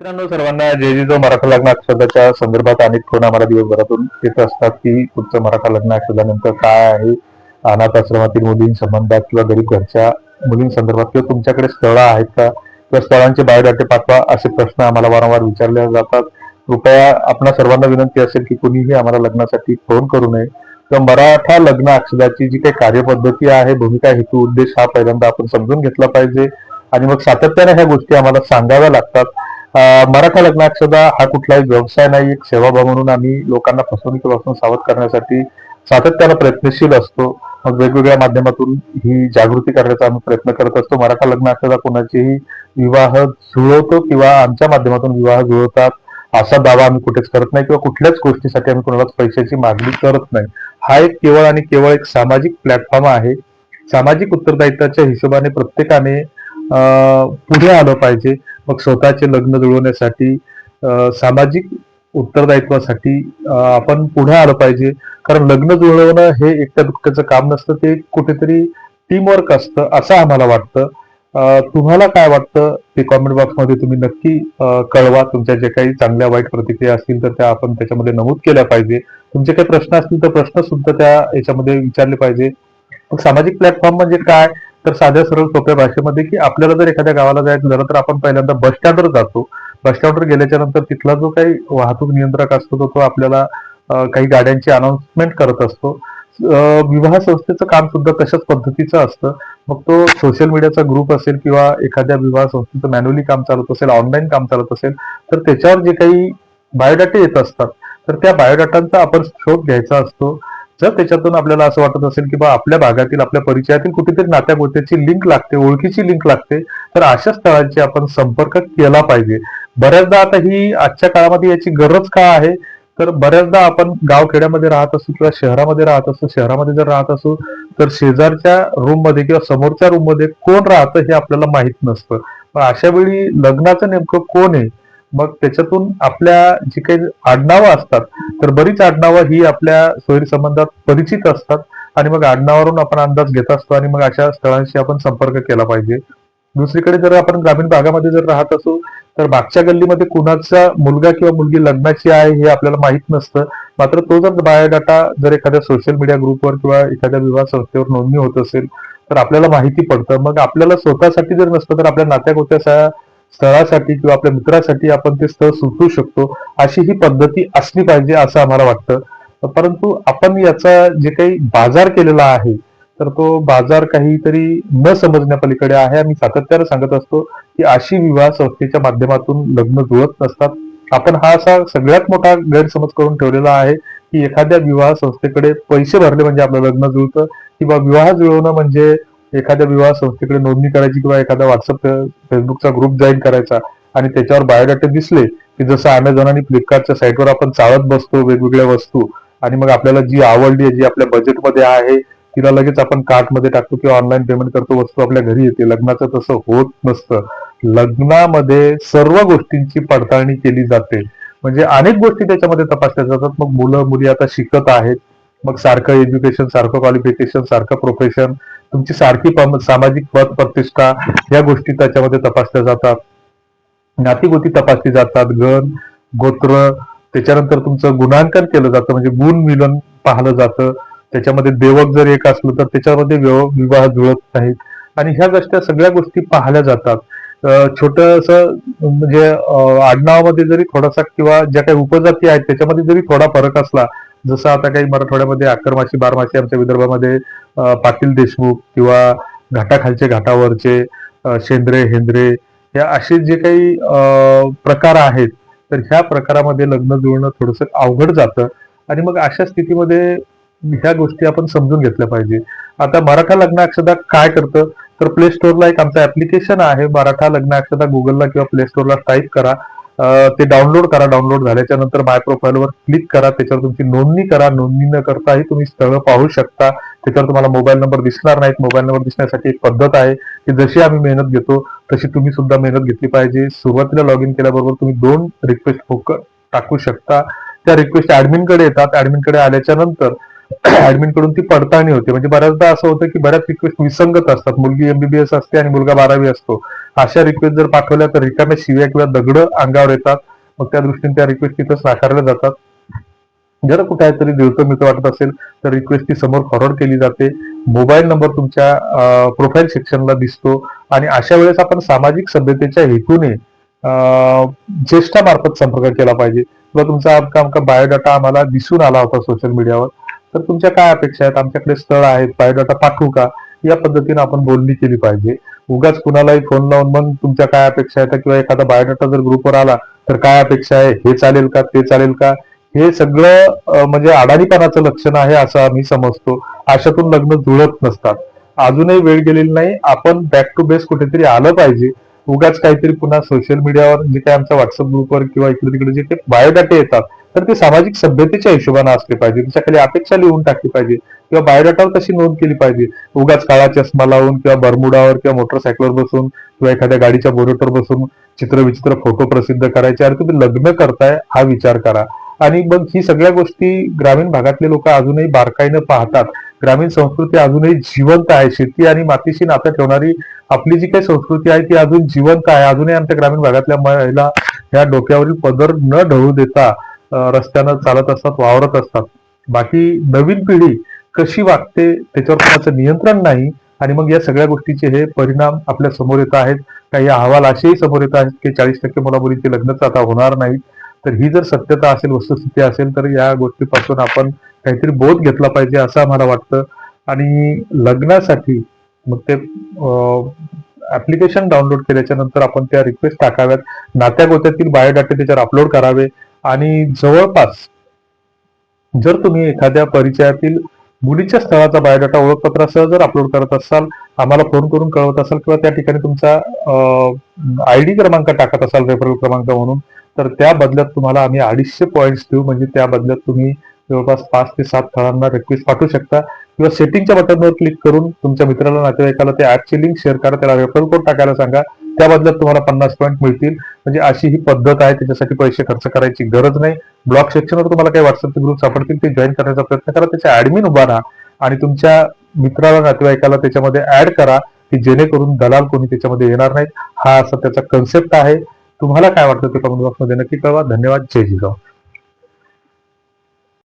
मित्रांनो सर्वांना जे जे जो मराठा लग्न अक्षदाच्या संदर्भात अनेक फोन आम्हाला दिवसभरातून येत असतात की तुमचं मराठा लग्न अक्षदा काय आहे? अनाथ आश्रमातील मुलींसंबंधात किंवा गरीब घरच्या मुलींसंदर्भात किंवा तुमच्याकडे स्थळं आहेत का? किंवा स्थळांचे बायोडाटे पाठवा असे प्रश्न आम्हाला वारंवार विचारले जातात. कृपया आपणा सर्वांना विनंती असेल की कुणीही आम्हाला लग्नासाठी फोन करू नये. तर मराठा लग्न अक्षदाची जी काही कार्यपद्धती आहे भूमिका हेतू उद्देश हा पहिल्यांदा आपण समजून घेतला पाहिजे. आणि मग सातत्याने ह्या गोष्टी आम्हाला सांगाव्या लागतात. मराठा लग्नाक्षदा हा कुठलाही व्यवसाय नाही एक सेवाभाव म्हणून आम्ही लोकांना फसवणुकीपासून सावध करण्यासाठी सातत्यानं प्रयत्नशील असतो. मग वेगवेगळ्या माध्यमातून ही जागृती करण्याचा आम्ही प्रयत्न करत असतो. मराठा लग्नाक्षदा कोणाचेही विवाह जुळवतो किंवा आमच्या माध्यमातून विवाह जुळवतात असा दावा आम्ही कुठेच करत नाही किंवा कुठल्याच गोष्टीसाठी आम्ही कोणालाच पैशाची मागणी करत नाही. हा एक केवळ आणि केवळ एक सामाजिक प्लॅटफॉर्म आहे. सामाजिक उत्तरदायित्वाच्या हिशोबाने प्रत्येकाने पुढे आलं पाहिजे. मग स्वतःचे लग्न जुळवण्यासाठी सामाजिक उत्तरदायित्वासाठी आपण पुढे आलं पाहिजे. कारण लग्न जुळवणं हे एकट्या दुःखाचं काम नसतं ते कुठेतरी टीमवर्क असतं असं आम्हाला वाटतं. तुम्हाला काय वाटतं? ते कॉमेंट बॉक्समध्ये तुम्ही नक्की कळवा. तुमच्या जे काही चांगल्या वाईट प्रतिक्रिया असतील तर त्या आपण त्याच्यामध्ये नमूद केल्या पाहिजे. तुमचे काही प्रश्न असतील तर प्रश्न सुद्धा त्या याच्यामध्ये विचारले पाहिजे. मग सामाजिक प्लॅटफॉर्म म्हणजे काय? तर साध्या सरळ सोप्या भाषेमध्ये की आपल्याला जर एखाद्या गावाला जायचं झालं तर आपण पहिल्यांदा बस स्टँडवर जातो. बस स्टँडवर गेल्याच्यानंतर तिथला जो काही वाहतूक नियंत्रक असतो तो आपल्याला काही गाड्यांची अनाउन्समेंट करत असतो. विवाह संस्थेचं काम सुद्धा तशाच पद्धतीचं असतं. मग तो सोशल मीडियाचा ग्रुप असेल किंवा एखाद्या विवाह संस्थेचं मॅन्युअली काम चालत असेल ऑनलाईन काम चालत असेल तर त्याच्यावर जे काही बायोडाटे येत असतात तर त्या बायोडाटांचा आपण शोध घ्यायचा असतो. जर त्याच्यातून आपल्याला असं वाटत असेल की बा आपल्या भागातील आपल्या परिचयातील कुठेतरी नात्या गोत्याची लिंक लागते ओळखीची लिंक लागते तर अशा स्थळांची आपण संपर्क केला पाहिजे. बऱ्याचदा आता ही आजच्या काळामध्ये याची गरज का आहे? तर बऱ्याचदा आपण गावखेड्यामध्ये राहत असू किंवा शहरामध्ये राहत असू शहरामध्ये जर राहत असू तर शेजारच्या रूममध्ये किंवा समोरच्या रूममध्ये कोण राहतं हे आपल्याला माहीत नसतं. पण अशा वेळी लग्नाचं नेमकं कोण आहे? मग त्याच्यातून आपल्या जी काही आडनावं असतात तर बरीच आडनावं ही आपल्या सोयी संबंधात परिचित असतात. आणि मग आडनावावरून आपण अंदाज घेत असतो आणि मग अशा स्थळांशी आपण संपर्क केला पाहिजे. दुसरीकडे जर आपण ग्रामीण भागामध्ये जर राहत असू तर मागच्या गल्लीमध्ये कुणाचा मुलगा किंवा मुलगी लग्नाची आहे हे आपल्याला माहीत नसतं. मात्र तो जर बायोडाटा जर एखाद्या सोशल मीडिया ग्रुपवर किंवा एखाद्या विवाह संस्थेवर नोंदणी होत असेल तर आपल्याला माहिती पडतं. मग आपल्याला स्वतःसाठी जर नसतं तर आपल्या नात्या गोत्या स्थळासाठी किंवा आपल्या मित्रासाठी आपण ते स्थळ सुचवू शकतो अशी ही पद्धती असली पाहिजे असं आम्हाला वाटतं. परंतु आपण याचा जे काही बाजार केलेला आहे तर तो बाजार काहीतरी न समजण्यापलीकडे आहे. आम्ही सातत्याने सांगत असतो की अशी विवाह संस्थेच्या माध्यमातून लग्न जुळत नसतात. आपण हा असा सगळ्यात मोठा गैरसमज करून ठेवलेला आहे की एखाद्या विवाह संस्थेकडे पैसे भरले म्हणजे आपलं लग्न जुळतं किंवा विवाह जुळवणं म्हणजे एखाद्या विवाह संस्थेकडे नोंदणी करायची किंवा एखादा व्हॉट्सअप फेसबुकचा ग्रुप जॉईन करायचा आणि त्याच्यावर बायोडाटा दिसले की जसं अमेझॉन आणि फ्लिपकार्टच्या साईटवर आपण चाळत बसतो वेगवेगळ्या वस्तू आणि मग आपल्याला जी आवडली आहे, जी आपल्या बजेटमध्ये आहे तिला लगेच आपण कार्टमध्ये टाकतो किंवा ऑनलाईन पेमेंट करतो वस्तू आपल्या घरी येते. लग्नाचं तसं होत नसतं. लग्नामध्ये सर्व गोष्टींची पडताळणी केली जाते. म्हणजे अनेक गोष्टी त्याच्यामध्ये तपासल्या जातात. मग मुलं मुली आता शिकत आहेत. मग सारखं एज्युकेशन सारखं क्वालिफिकेशन सारखं प्रोफेशन तुमची सारखी सामाजिक पद प्रतिष्ठा या गोष्टी त्याच्यामध्ये तपासल्या जातात. नातीगोती तपासली जातात गण गोत्र त्याच्यानंतर तुमचं गुणांकन केलं जातं म्हणजे गुण मिलन पाहिलं जातं. त्याच्यामध्ये देवक जर एक असलं तर त्याच्यामध्ये विवाह जुळत नाहीत. आणि ह्या गोष्टी सगळ्या गोष्टी पाहिल्या जातात. छोटस म्हणजे आडनावामध्ये जरी थोडासा किंवा ज्या काही उपजाती आहेत त्याच्यामध्ये जरी थोडा फरक असला जसं आता काही मराठवाड्यामध्ये अकरमाशी बारमाशी आमच्या विदर्भामध्ये पाटील देशमुख किंवा घाटाखालचे घाटावरचे शेंद्रे हेंद्रे या असे जे काही प्रकार आहेत तर ह्या प्रकारामध्ये लग्न जुळणं थोडंसं अवघड जातं. आणि मग अशा स्थितीमध्ये ह्या गोष्टी आपण समजून घेतल्या पाहिजे. आता मराठा लग्नाक्षदा काय करतं? तर प्ले स्टोअरला एक आमचं ऍप्लिकेशन आहे. मराठा लग्नाक्षदा गुगलला किंवा प्ले स्टोअरला टाईप करा. ते डाउनलोड करा डाउनलोड झाल्याच्यानंतर माय प्रोफाईलवर क्लिक करा. त्याच्यावर तुमची नोंदणी करा. नोंदणी न करताही तुम्ही स्थळं पाहू शकता. त्याच्यावर तुम्हाला मोबाईल नंबर दिसणार नाहीत. मोबाईल नंबर दिसण्यासाठी एक पद्धत आहे की जशी आम्ही मेहनत घेतो तशी तुम्ही सुद्धा मेहनत घेतली पाहिजे. सुरुवातीला लॉग इन केल्याबरोबर तुम्ही दोन रिक्वेस्ट टाकू शकता. त्या रिक्वेस्ट ऍडमिनकडे येतात. ऍडमिनकडे आल्याच्यानंतर ऍडमिनकडून ती पडताळणी होते. म्हणजे बऱ्याचदा असं होतं की बऱ्याच रिक्वेस्ट विसंगत असतात. मुलगी एमबीबीएस असते आणि मुलगा बारावी असतो. अशा रिक्वेस्ट जर पाठवल्या तर रिकाम्या शिव्या किंवा दगड अंगावर येतात. मग त्या दृष्टीने त्या रिक्वेस्ट तिथं नाकारल्या जातात. जर कुठे तरी दिवस वाटत असेल तर रिक्वेस्ट ती समोर फॉरवर्ड केली जाते. मोबाईल नंबर तुमच्या प्रोफाईल सेक्शनला दिसतो. आणि अशा वेळेस आपण सामाजिक सभ्यतेच्या हेतूने ज्येष्ठामार्फत संपर्क केला पाहिजे. किंवा तुमचा अमका अमका बायोडाटा आम्हाला दिसून आला होता सोशल मीडियावर तर तुमच्या काय अपेक्षा आहेत? आमच्याकडे स्थळ आहेत बायोडाटा पाठवू का या पद्धतीने आपण बोलणी केली पाहिजे. उगाच कुणालाही फोन लावून मग तुमच्या काय अपेक्षा आहेत? किंवा एखादा बायोडाटा जर ग्रुपवर आला तर काय अपेक्षा आहे? हे चालेल का? ते चालेल का? हे सगळं म्हणजे अडाणीपणाचं लक्षण आहे असं आम्ही समजतो. अशातून लग्न जुळत नसतात. अजूनही वेळ गेलेली नाही. आपण बॅक टू बेस कुठेतरी आलं पाहिजे. उगाच काहीतरी पुन्हा सोशल मीडियावर जे काही आमच्या व्हॉट्सअप ग्रुपवर किंवा इकडे तिकडे जे ते बायोडाटे येतात तर ते सामाजिक सभ्यतेच्या हिशोबाने असले पाहिजे. त्याच्याखाली अपेक्षा लिहून टाकली पाहिजे. किंवा बायोडाटावर तशी नोंद केली पाहिजे. उगाच काळा चष्मा लावून किंवा बरमुडावर किंवा मोटरसायकलवर बसून किंवा एखाद्या गाडीच्या बोरेटवर बसून चित्रविचित्र फोटो प्रसिद्ध करायचे. अरे तुम्ही लग्न करताय हा विचार करा. आणि मग ही सगळ्या गोष्टी ग्रामीण भागातले लोक अजूनही बारकाईनं पाहतात. ग्रामीण संस्कृती अजूनही जिवंत आहे. शेती आणि मातीशी नातं ठेवणारी आपली जी काही संस्कृती आहे ती अजून जिवंत आहे. अजूनही आमच्या ग्रामीण भागातल्या महिला ह्या डोक्यावरील पदर न ढळू देता रस्त्यानं चालत असतात वावरत असतात. बाकी नवीन पिढी कशी वागते त्याच्यावर कोणाचं नियंत्रण नाही आणि मग या सगळ्या गोष्टीचे हे परिणाम आपल्यासमोर येत आहेत. काही अहवाल असेही समोर येत आहेत की चाळीस टक्के मुलामुलींचे लग्नच आता होणार नाहीत. तर ही जर सत्यता असेल वस्तुस्थिती असेल तर या गोष्टीपासून आपण काहीतरी बोध घेतला पाहिजे असं आम्हाला वाटतं. आणि लग्नासाठी मग ते ऍप्लिकेशन डाउनलोड केल्याच्यानंतर आपण त्या रिक्वेस्ट टाकाव्यात. नात्या गोत्यातील बायोडाटा त्याच्यावर अपलोड करावे. आणि जवळपास जर तुम्ही एखाद्या परिचयातील मुलीच्या स्थळाचा बायोडाटा ओळखपत्रासह जर अपलोड करत असाल आम्हाला फोन करून कळवत असाल किंवा त्या ठिकाणी तुमचा आय डी क्रमांक टाकत असाल रेफरल क्रमांक म्हणून तर त्या बदल्यात तुम्हाला आम्ही अडीचशे पॉईंट्स देऊ. म्हणजे त्या बदल्यात तुम्ही जवळपास पाच ते सात स्थळांना रिक्वेस्ट पाठवू शकता. किंवा सेटिंगच्या बटनवर क्लिक करून तुमच्या मित्राला नातेवाईकाला ते ऍपची लिंक शेअर करा त्याला रेफरल कोड टाकायला सांगा. त्या बदल्यात तुम्हाला पन्नास पॉईंट मिळतील. म्हणजे अशी ही पद्धत आहे त्याच्यासाठी पैसे खर्च करायची गरज नाही. ब्लॉग सेक्शनवर तुम्हाला काही व्हॉट्सअप ग्रुप सापडतील ते जॉईन करण्याचा प्रयत्न करा. त्याचे ऍडमिन उभा राहा आणि तुमच्या मित्राला नातेवाईकाला त्याच्यामध्ये ऍड करा की जेणेकरून दलाल कोणी त्याच्यामध्ये येणार नाहीत. हा असा त्याचा कन्सेप्ट आहे. तुम्हाला काय वाटतं ते कमेंट बॉक्समध्ये नक्की कळवा. धन्यवाद. जय जिजाऊ